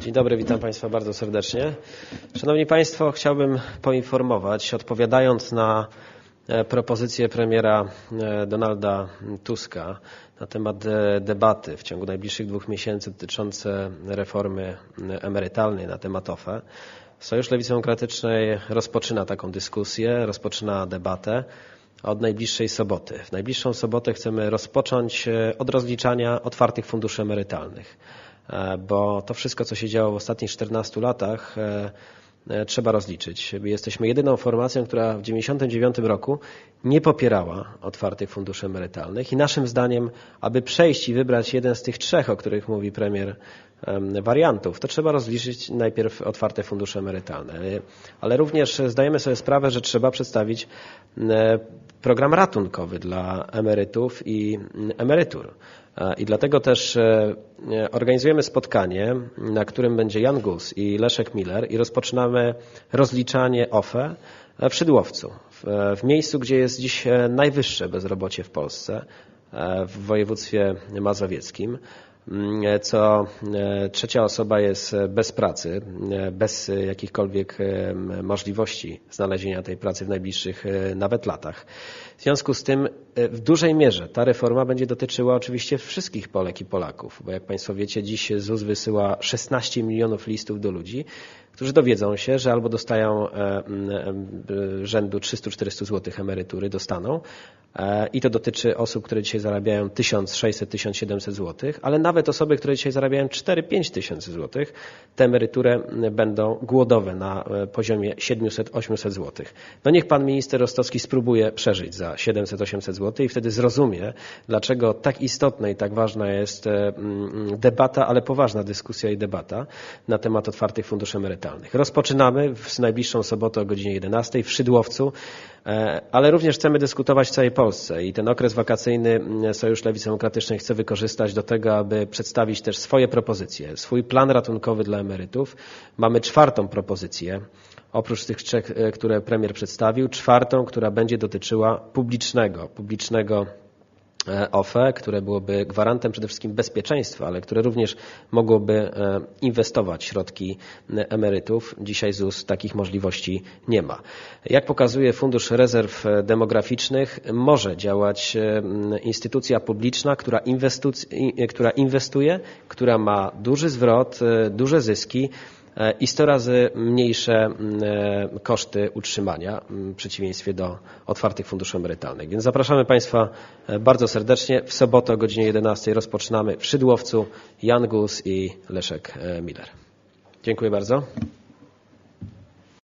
Dzień dobry, witam Państwa bardzo serdecznie. Szanowni Państwo, chciałbym poinformować, odpowiadając na e, propozycję premiera e, Donalda Tuska na temat e, debaty w ciągu najbliższych dwóch miesięcy dotyczące reformy emerytalnej na temat OFE. Sojusz Lewicy Demokratycznej rozpoczyna taką dyskusję, rozpoczyna debatę od najbliższej soboty. W najbliższą sobotę chcemy rozpocząć od rozliczania otwartych funduszy emerytalnych. E, bo to wszystko, co się działo w ostatnich 14 latach, e, e, trzeba rozliczyć. Jesteśmy jedyną formacją, która w 1999 roku nie popierała otwartych funduszy emerytalnych i naszym zdaniem, aby przejść i wybrać jeden z tych trzech, o których mówi premier, wariantów, to trzeba rozliczyć najpierw otwarte fundusze emerytalne. Ale również zdajemy sobie sprawę, że trzeba przedstawić program ratunkowy dla emerytów i emerytur. I dlatego też e, organizujemy spotkanie, na którym będzie Jan Gus i Leszek Miller i rozpoczynamy rozliczanie OFE w Szydłowcu, w miejscu, gdzie jest dziś e, najwyższe bezrobocie w Polsce, e, w województwie mazowieckim. Mm, co e, trzecia osoba jest bez pracy, e, bez jakichkolwiek e, możliwości znalezienia tej pracy w najbliższych nawet latach. W związku z tym w dużej mierze ta reforma będzie dotyczyła oczywiście wszystkich Polek i Polaków, bo jak Państwo wiecie, dziś ZUS wysyła 16 milionów listów do ludzi, którzy dowiedzą się, że albo dostają rzędu 300-400 zł emerytury, dostaną i to dotyczy osób, które dzisiaj zarabiają 1600-1700 zł, ale nawet nawet osoby, które dzisiaj zarabiają 4-5 tysięcy złotych, te emerytury będą głodowe na e, poziomie 700-800 złotych. No niech pan minister Rostowski spróbuje przeżyć za 700-800 zł i wtedy zrozumie, dlaczego tak istotna i tak ważna jest e, mm, debata, ale poważna dyskusja i debata na temat otwartych funduszy emerytalnych. Rozpoczynamy w najbliższą sobotę o godzinie 11 w Szydłowcu. E, ale również chcemy dyskutować w całej Polsce i ten okres wakacyjny mm, Sojusz Lewicy Demokratycznej chce wykorzystać do tego, aby przedstawić też swoje propozycje, swój plan ratunkowy dla emerytów. Mamy czwartą propozycję, oprócz tych trzech, e, które premier przedstawił, czwartą, która będzie dotyczyła publicznego, publicznego OFE, które byłoby gwarantem przede wszystkim bezpieczeństwa, ale które również mogłoby e, inwestować środki emerytów. Dzisiaj ZUS takich możliwości nie ma. Jak pokazuje Fundusz Rezerw Demograficznych, może działać e, instytucja publiczna, która, która inwestuje, która ma duży zwrot, duże zyski, E, i 100 razy mniejsze e, koszty utrzymania w przeciwieństwie do otwartych funduszy emerytalnych. Więc zapraszamy Państwa e, bardzo serdecznie. W sobotę o godzinie 11 rozpoczynamy w Szydłowcu Jan Gus i Leszek Miller. Dziękuję bardzo.